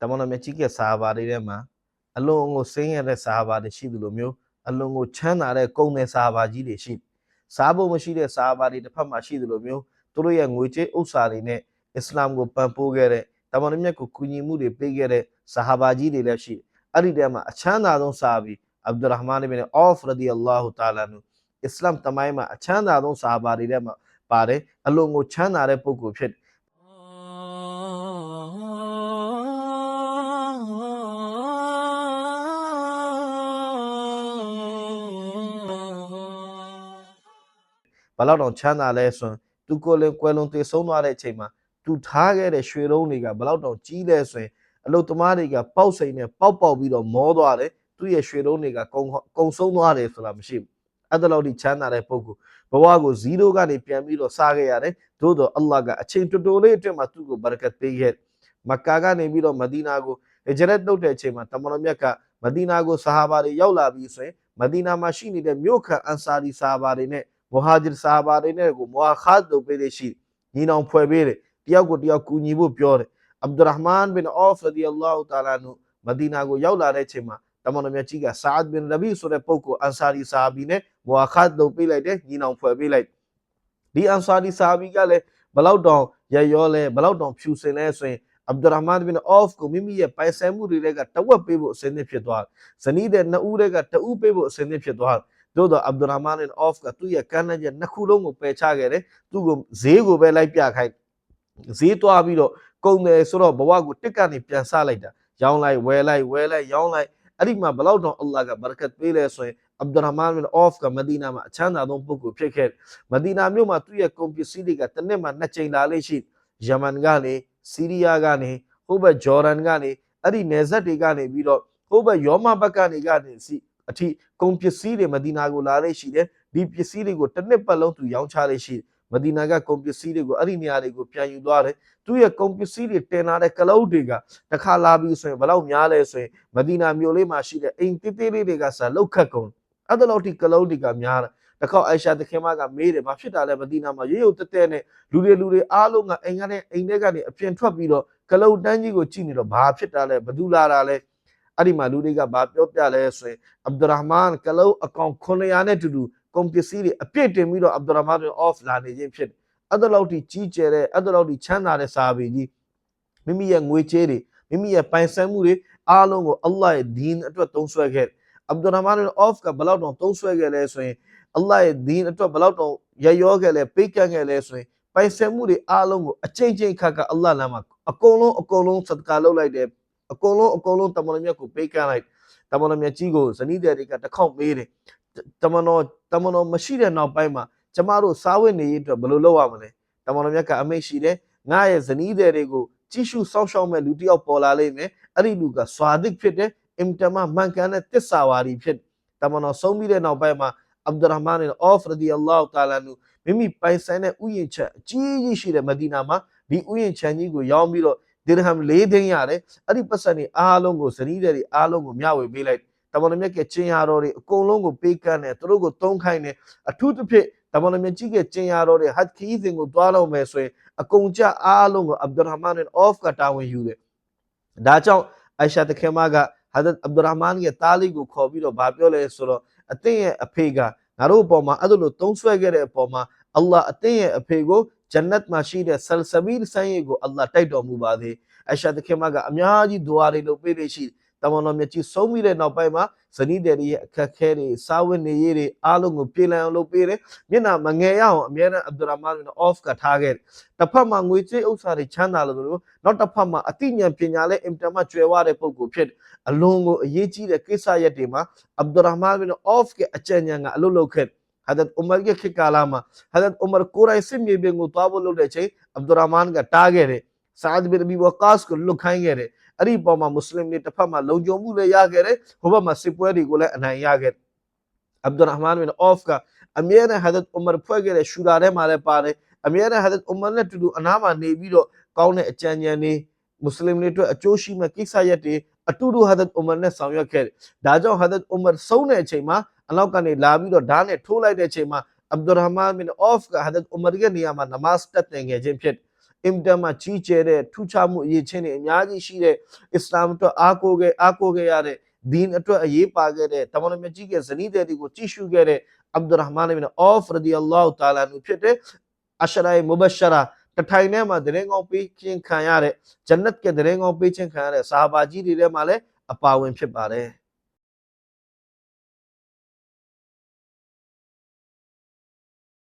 တမန်တော်မြတ်ကြီးကဆာဟာဘာတွေထဲမှာအလွန်ကိုစင်းရတဲ့ဆာဟာဘာတွေရှိသလိုမျိုးအလွန်ကိုချမ်းသာတဲ့ကုံတဲ့ဆာဟာဘာကြီးတွေရှိစားဖို့မရှိတဲ့ဆာဟာဘာတွေတစ်ဖက်မှာရှိသလိုမျိုးသူတို့ရဲ့ငွေကြေးဥစ္စာတွေနဲ့အစ္စလာမ်ကိုပံ့ပိုးခဲ့တဲ့တမန်တော်မြတ်ကိုကူညီမှုတွေပေးခဲ့တဲ့ဆာဟာဘာကြီးတွေလည်းရှိအဲ့ဒီထဲမှာအချမ်းသာဆုံးဆာဟာဘီအဗ်ဒူရဟ်မာန်ဘင်အောဖ်ရဒီအလာဟူတာလာနူအစ္စလာမ်တမိုင်းမှာအချမ်းသာဆုံးဆာဟာဘာတွေထဲမှာပါတယ်အလွန်ကိုချမ်းသာတဲ့ပုဂ္ဂိုလ်ဖြစ်တယ် ဘယ်လောက်တောင်ချမ်းသာလဲဆိုရင်သူကိုယ်လည်းကွယ်လွန်တည်ဆုံးသွားတဲ့အချိန်မှာသူထားခဲ့တဲ့ရွှေလုံးတွေကဘယ်လောက်တောင်ကြီးလဲဆိုရင်အလုတ်သမားတွေကပေါက်စိန်နဲ့ပေါက်ပေါက်ပြီးတော့မောသွားတယ်သူ့ရဲ့ရွှေလုံးတွေကကုံကုံဆုံးသွားတယ်ဆိုတာမရှိဘူးအဲ့ဒါလောက်ဒီချမ်းသာတဲ့ပုဂ္ဂိုလ်ဘဝကို0ကနေပြန်ပြီးတော့စားခဲ့ရတယ်သို့တော့အလ္လာဟ်ကအချိန်တော်တော်လေးအတွင်းမှာသူ့ကိုဘရကတ်ပေးခဲ့မက္ကာကနေပြီးတော့မဒီနာကိုဟဂျရတ်လုပ်တဲ့အချိန်မှာတမန်တော်မြတ်ကမဒီနာကိုဆဟာဘာတွေရောက်လာပြီးဆိုရင်မဒီနာမှာရှိနေတဲ့မြို့ခံအန်ဆာရီဆဟာဘာတွေနဲ့ မူဟာဂျစ်ဆာဘာတွေနဲ့ကိုမွာခတ်လုပ်ပေးတဲ့ရှိညီနောင်ဖွဲ့ပေးတယ်တယောက်ကိုတယောက်ကူညီဖို့ပြောတယ်အဗ်ဒူရဟ်မန်ဘင်အောဖ်ရဒီအလာဟူတာလာနုမဒီနာကိုရောက်လာတဲ့အချိန်မှာတမန်တော်မြတ်ကြီးကဆာအဒ်ဘင်ရဘီဆိုတဲ့ပုဂ္ဂိုလ်အန်ဆာရီဆာဘီနဲ့မွာခတ်လုပ်ပေးလိုက်တယ်ညီနောင်ဖွဲ့ပေးလိုက်ဒီအန်ဆာရီဆာဘီကလည်းဘလောက်တောင်ရရောလဲဘလောက်တောင်ဖြူစင်လဲဆိုရင်အဗ်ဒူရဟ်မန်ဘင်အောဖ်ကိုမိမိရဲ့ပိုင်ဆိုင်မှုတွေကတဝက်ပေးဖို့အစဉ်သင့်ဖြစ်သွားတယ်ဇနီးတဲ့နှစ်ဦးတွေကတဦးပေးဖို့အစဉ်သင့်ဖြစ်သွားတယ် သို့တော့အဗ်ဒူရဟ်မာန်န်အော့ဖ်ကသူ့ရဲ့ကမ်းလှမ်းချက်နှစ်ခုလုံးကိုပယ်ချခဲ့တယ်သူ့ကိုဈေးကိုပဲလိုက်ပြခိုင်းဈေးတွားပြီးတော့ကုန်တယ်ဆိုတော့ဘဝကိုတစ်ကနေပြန်ဆလိုက်တာရောင်းလိုက်ဝယ်လိုက်ဝယ်လိုက်ရောင်းလိုက်အဲ့ဒီမှာဘလောက်တော့အလ္လာဟ်ကဘရကတ်ပေးလဲဆိုရင်အဗ်ဒူရဟ်မာန်န်အော့ဖ်ကမဒီနာမှာအချမ်းသာဆုံးပုဂ္ဂိုလ်ဖြစ်ခဲ့မဒီနာမြို့မှာသူ့ရဲ့ကုန်ပစ္စည်းတွေကတစ်နှစ်မှာနှစ်ကြိမ်လာလေးရှိယမန်ကနေစီးရီးယားကနေဟိုဘက်ဂျော်ဒန်ကနေအဲ့ဒီနယ်စပ်တွေကနေပြီးတော့ဟိုဘက်ယောမဘက်ကနေကနေစီ အထိကုန်ပစ္စည်းတွေမဒီနာကိုလာလေးရှိတယ်ဒီပစ္စည်းတွေကိုတစ်နှစ်ပတ်လုံးသူရောင်းချလေးရှိတယ်မဒီနာကကုန်ပစ္စည်းတွေကိုအဲ့ဒီနေရာတွေကိုပြန်ယူသွားတယ်သူ့ရဲ့ကုန်ပစ္စည်းတွေတင်လာတဲ့ကလုတ်တွေကတစ်ခါလာပြီးဆိုရင်ဘယ်လောက်များလဲဆိုရင်မဒီနာမြို့လေးမှာရှိတဲ့အိမ်တိတိလေးတွေကစလောက်ခတ်ကုန်အဲ့ဒါလောက်ထိကလုတ်တွေကများတယ်တစ်ခေါက်အိုင်ရှာတခင်မကမေးတယ်ဘာဖြစ်တာလဲမဒီနာမှာရေရုပ်တက်တက်နဲ့လူတွေလူတွေအားလုံးကအိမ်ကနေအိမ်ထဲကနေအပြင်ထွက်ပြီးတော့ကလုတ်တန်းကြီးကိုကြည့်နေတော့ဘာဖြစ်တာလဲဘသူလာတာလဲ အဲ့ဒီမှာလူတွေကဘာပြောပြလဲဆိုရင်အဗ်ဒူရဟ်မန်ကလောအကောင့်900နဲ့တူတူကုန်ပစ္စည်းတွေအပြည့်တင်ပြီးတော့အဗ်ဒူရဟ်မန်အော့ဖ်လာနေခြင်းဖြစ်တယ်။အဲ့ဒါလောက်ထိကြီးကျယ်တဲ့အဲ့ဒါလောက်ထိချမ်းသာတဲ့စာပေကြီးမိမိရဲ့ငွေကြေးတွေမိမိရဲ့ပိုင်ဆိုင်မှုတွေအားလုံးကိုအလ္လာဟ်ရဲ့ဒီန်အတွက်သုံးစွဲခဲ့တယ်။အဗ်ဒူရဟ်မန်အော့ဖ်ကဘယ်လောက်တောင်သုံးစွဲခဲ့လဲဆိုရင်အလ္လာဟ်ရဲ့ဒီန်အတွက်ဘယ်လောက်တောင်ရရောခဲ့လဲပေးကမ်းခဲ့လဲဆိုရင်ပိုင်ဆိုင်မှုတွေအားလုံးကိုအချိန်ချင်းခါခါအလ္လာဟ်လမ်းမှာအကုန်လုံးအကုန်လုံးဆဒကာလုပ်လိုက်တယ် အကုန်လုံးအကုန်လုံးတမန်တော်မြတ်ကိုပေးကမ်းလိုက်တမန်တော်မြတ်ကြီးကိုဇနီးတဲ့တွေကတစ်ခေါက်မေးတယ်တမန်တော်တမန်တော်မရှိတဲ့နောက်ပိုင်းမှာကျမတို့စားဝတ်နေရေးအတွက်ဘယ်လိုလုပ်ရမလဲတမန်တော်မြတ်ကအမိတ်ရှိတယ်ငါရဲ့ဇနီးတဲ့တွေကိုကြည့်ရှုစောင့်ရှောက်မဲ့လူတစ်ယောက်ပေါ်လာလိမ့်မယ်အဲ့ဒီလူကစွာဒစ်ဖြစ်တယ်အင်တမမှန်ကန်တဲ့တစ္ဆာဝါဒီဖြစ်တမန်တော်ဆုံးပြီးတဲ့နောက်ပိုင်းမှာအဗ်ဒူရဟ်မန်အော့ဖ်ရဒီအလာဟ်တာလာနူမိမိပိုင်ဆိုင်တဲ့ဥယျာဉ်ချက်အကြီးကြီးရှိတဲ့မဒီနာမှာဒီဥယျာဉ်ချမ်းကြီးကိုရောင်းပြီးတော့ ဒီရဟမ်၄သိန်းရတယ်အဲ့ဒီပတ်စံတွေအားလုံးကိုဇနီးတဲ့တွေအားလုံးကိုမျှဝေပေးလိုက်တမန်တော်မြတ်ကကျင်ရတော်တွေအကုန်လုံးကိုပေးကမ်းတယ်သူတို့ကိုသုံးခိုင်းတယ်အထူးသဖြင့်တမန်တော်မြတ်ကြီးကကျင်ရတော်တွေဟတ်ခီးစဉ်ကိုတွားလို့မယ်ဆိုရင်အကုန်ကြအားလုံးကိုအဗ်ဒူရဟ်မန်အော့ဖ်ကတာဝန်ယူတယ်ဒါကြောင့်အိုင်ရှာတခင်မကဟာဒတ်အဗ်ဒူရဟ်မန်ရဲ့တားလေးကိုခေါ်ပြီးတော့ဗာပြောလဲဆိုတော့အသင်ရဲ့အဖေကငါတို့အပေါ်မှာအဲ့လိုသုံးဆွဲခဲ့တဲ့အပေါ်မှာအလ္လာဟ်အသင်ရဲ့အဖေကို ဂျန်နတ်မှာရှိတဲ့ဆလ်ဆဘီလ်ဆိုင်ကိုအလ္လာဟ်တိုက်တော်မူပါသေးအရှာတခင်မကအများကြီးဒွါတွေလုပ်ပေးနေရှိတမန်တော်မြတ်ကြီးဆုံးပြီးတဲ့နောက်ပိုင်းမှာဇနီးတဲ့ရဲ့အခက်ခဲတွေစာဝတ်နေရေးတွေအားလုံးကိုပြည်လည်အောင်လုပ်ပေးတယ်မျက်နှာမငယ်ရအောင်အမြဲတမ်းအဗ်ဒူရဟ်မန်ဘင်အော့ဖ်ကထားခဲ့တယ်တစ်ဖက်မှာငွေကြေးဥစ္စာတွေချမ်းသာလို့လို့နောက်တစ်ဖက်မှာအသိဉာဏ်ပညာလည်းအင်တာမတ်ကျွယ်ဝတဲ့ပုံကိုဖြစ်တယ်အလွန်ကိုအရေးကြီးတဲ့ကိစ္စရပ်တွေမှာအဗ်ဒူရဟ်မန်ဘင်အော့ဖ်ကအကြံဉာဏ်ကအလုပ်လုပ်ခဲ့ဟာဒတ်ဥမာရဲ့ခေတ်ကာလမှာဟာဒတ်ဥမာကိုရိုင်စစ်မြေပြင်ကိုသွားဖို့လုပ်တဲ့ချိန်အဗ်ဒူရဟ်မန်ကတားခဲ့တယ် ဆာဒ်ဘင်ဘီဝကာစ်ကိုလွတ်ခိုင်းခဲ့တယ်အဲ့ဒီပေါ်မှာမွတ်စလင်တွေတစ်ဖက်မှာလုံခြုံမှုလည်းရခဲ့တယ်ဟိုဘက်မှာစစ်ပွဲတွေကိုလည်းအနိုင်ရခဲ့တယ်အဗ်ဒူရဟ်မန်ဘင်အော့ဖ်ကအမြဲတမ်းဟာဒတ်ဥမာဖွဲ့ ခဲ့တဲ့ရှူတာထဲမှာလည်းပါတယ်အမြဲတမ်းဟာဒတ်ဥမာနဲ့တူတူအနားမှာနေပြီးတော့ကောင်းတဲ့အကြံဉာဏ်တွေမွတ်စလင်တွေအတွက်အကျိုးရှိမဲ့ကိစ္စရပ်တွေအတူတူဟာဒတ်ဥမာနဲ့ဆောင်ရွက်ခဲ့တယ်ဒါကြောင့်ဟာဒတ်ဥမာဆုံးတဲ့အချိန်မှာအနောက်ကနေလာပြီးတော့ဓာတ်နဲ့ထိုးလိုက်တဲ့အချိန်မှာအဗ်ဒူရဟ်မန်ဘင်အော့ဖ်ကဟာဒတ်ဥမာရဲ့နေရာမှာနမတ်တက်တင်ခဲ့ခြင်းဖြစ်အင်တန်မှကြီးကျယ်တဲ့ထူးခြားမှုအရေးချင်းတွေအများကြီးရှိတဲ့အစ္စလာမ်အတွက်အားကိုးခဲ့အားကိုးခဲ့ရတဲ့ဒီန်အတွက်အရေးပါခဲ့တဲ့တမန်တော်မြတ်ကြီးကဇနီးတဲ့တွေကိုကြည့်ရှုခဲ့တဲ့အဗ်ဒူရဟ်မာန်အဘင်အော့ဖ်ရဒီအလ္လာဟူတာလာနူဖြစ်တဲ့အရှရိုင်မုဘရှရာတထိုင်ထဲမှာတရင်ကောင်းပေးခြင်းခံရတဲ့ဂျန်နတ်ကတရင်ကောင်းပေးခြင်းခံရတဲ့ဆာဟာဘာကြီးတွေထဲမှာလည်းအပါဝင်ဖြစ်ပါတယ်